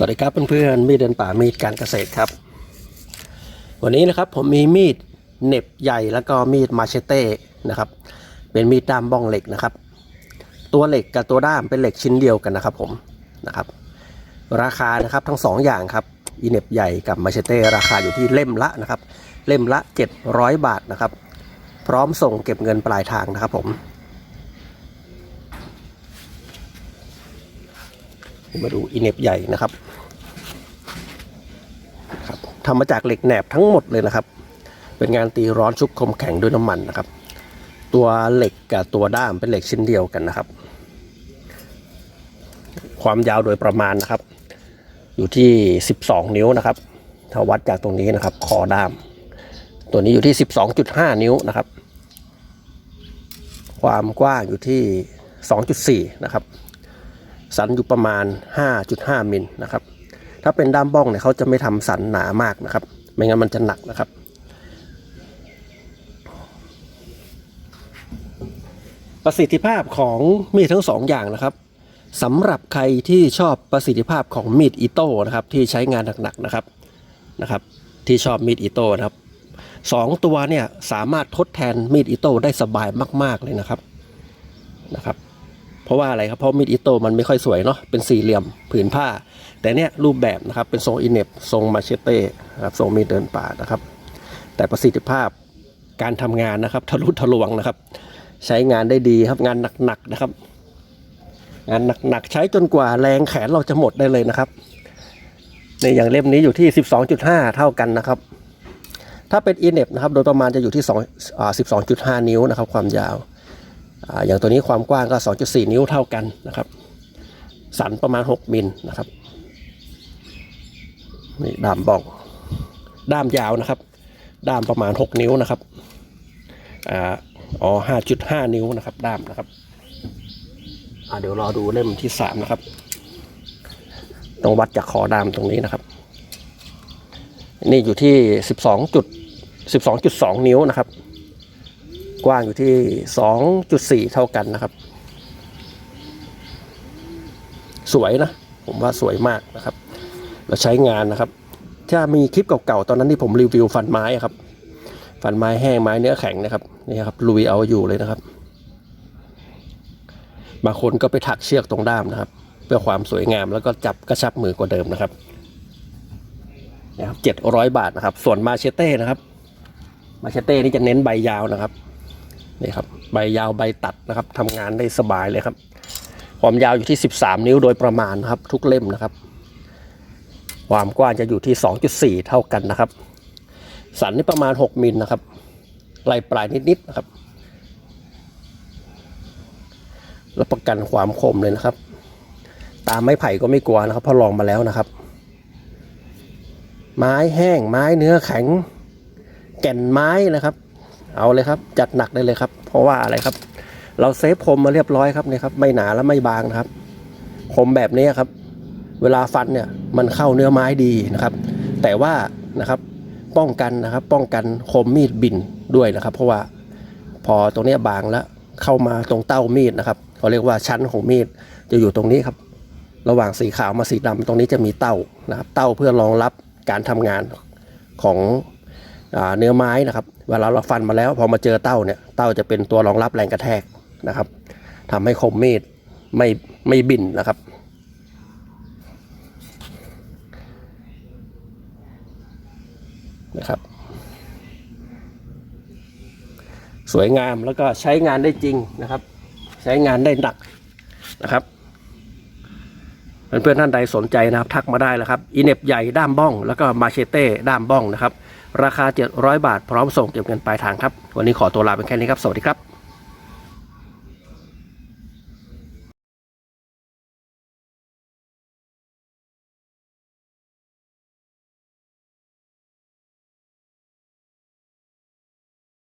สวัสดีครับเพื่อนๆมีดเดินป่ามีดการเกษตรครับ วันนี้นะครับผมมีมีดเน็บใหญ่แล้วก็มีดมาเชเต้นะครับ เป็นมีดด้ามบ้องเหล็กนะครับ ตัวเหล็กกับตัวด้ามเป็นเหล็กชิ้นเดียวกันนะครับผมนะครับ ราคานะครับทั้งสองอย่างครับอีเน็บใหญ่กับมาเชเต้ราคาอยู่ที่เล่มละนะครับ เล่มละ 700 บาทนะครับ พร้อมส่งเก็บเงินปลายทางนะครับผม มาดูอีเน็บใหญ่นะครับครับทำมาจากเหล็กแหนบทั้งหมดเลยนะครับ เป็นงานตีร้อนชุบคมแข็งด้วยน้ำมันนะครับ ตัวเหล็กกับตัวด้ามเป็นเหล็กชิ้นเดียวกันนะครับ ความยาวโดยประมาณนะครับ อยู่ที่ 12 นิ้วนะครับถ้าวัดจากตรงนี้นะครับคอด้าม ตัวนี้อยู่ที่ 12.5 นิ้วนะครับ ความกว้างอยู่ที่ 2.4 นะครับ สันอยู่ประมาณ 5.5 มิลนะครับ ถ้าเป็นด้ามบ้องเนี่ยเขาจะไม่ทำสันหนามากนะครับ ไม่งั้นมันจะหนักนะครับ ประสิทธิภาพของมีดทั้งสองอย่างนะครับสำหรับใครที่ชอบประสิทธิภาพของมีดอิโต้นะครับที่ใช้งานหนักๆนะครับนะครับ ที่ชอบมีดอิโต้นะครับสองตัวเนี่ยสามารถทดแทนมีดอิโต้ได้สบายมาก ๆเลยนะครับนะครับ เพราะว่าอะไรครับเพราะมีดอิโต้มันไม่ค่อยสวยเนาะเป็นสี่เหลี่ยมผืนผ้า แต่เนี้ยรูปแบบนะครับเป็นทรงอินเนปทรงมาเชเต้นะครับทรงมีดเดินป่านะครับ แต่ประสิทธิภาพการทำงานนะครับทะลุทะลวงนะครับ ใช้งานได้ดีครับงานหนักๆนะครับ งานหนักๆใช้จนกว่าแรงแขนเราจะหมดได้เลยนะครับในอย่างเล่มนี้อยู่ที่ 12.5 เท่ากันนะครับ ถ้าเป็นอินเนปนะครับ โดยประมาณจะอยู่ที่2อ่า12.5 นิ้วนะครับ ความยาว อย่างตัวนี้ความกว้างก็ 2.4 นิ้วเท่ากันนะครับ สันประมาณ 6 มิลนะครับนี่ด้ามบ้องด้ามยาวนะครับ ด้ามประมาณ 6 นิ้วนะครับอ่าอ๋อ5.5 นิ้วนะครับ ด้ามนะครับเดี๋ยวรอดูเล่มที่ 3 นะครับต้องวัดจากคอด้ามตรงนี้นะครับ นี่อยู่ที่ 12จุด12.2 นิ้วนะครับ กว้างอยู่ที่ 2.4 เท่ากันนะครับ สวยนะ ผมว่าสวยมากนะครับ เราใช้งานนะครับ ถ้ามีคลิปเก่าๆ ตอนนั้นที่ผมรีวิวฟันไม้ครับ ฟันไม้แห้งไม้เนื้อแข็งนะครับ นี่ครับลุยเอาอยู่เลยนะครับ บางคนก็ไปถักเชือกตรงด้ามนะครับ เพื่อความสวยงามแล้วก็จับกระชับมือกว่าเดิมนะครับนะครับเจ็ดร้อยบาทนะครับ ส่วนมาเชเต้นะครับ มาเชเต้นี่จะเน้นใบยาวนะครับ นี่ครับใบยาวใบตัดนะครับทำงานได้สบายเลยครับ ความยาวอยู่ที่ 13 นิ้วโดยประมาณนะครับ ทุกเล่มนะครับ ความกว้างจะอยู่ที่ 2.4 เท่ากันนะครับ สันนี่ประมาณ 6มิลนะครับไล่ปลายนิดๆนะครับรับประกันความคมเลยนะครับ ตามไม้ไผ่ก็ไม่กลัวนะครับเพราะลองมาแล้วนะครับ ไม้แห้งไม้เนื้อแข็ง แก่นไม้นะครับ เอาเลยครับ จัดหนักได้เลยครับ เพราะว่าอะไรครับ เราเซฟคมมาเรียบร้อยครับเนี่ยครับไม่หนาและไม่บางนะครับคมแบบนี้ครับ เวลาฟันเนี่ยมันเข้าเนื้อไม้ดีนะครับ แต่ว่านะครับป้องกันนะครับ ป้องกันคมมีดบินด้วยนะครับ เพราะว่าพอตรงนี้บางแล้วเข้ามาตรงเต้ามีดนะครับเขาเรียกว่าชั้นของมีดจะอยู่ตรงนี้ครับ ระหว่างสีขาวมาสีดำตรงนี้จะมีเต้านะครับ เต้าเพื่อรองรับการทำงานของ เนื้อไม้นะครับ เวลาเราฟันมาแล้วพอมาเจอเต้าเนี่ย เต้าจะเป็นตัวรองรับแรงกระแทกนะครับทำให้คมมีดไม่ไม่บินนะครับ นะครับ สวยงามแล้วก็ใช้งานได้จริงนะครับ ใช้งานได้หนักนะครับเพื่อนๆท่านใดสนใจนะครับ ทักมาได้แล้วครับ อีเน็บใหญ่ด้ามบ้อง แล้วก็มาเชเต้ด้ามบ้องนะครับ ราคา 700 บาทพร้อมส่งเก็บเงินปลายทางครับ วันนี้ขอตัวลาไปแค่นี้ครับ สวัสดีครับ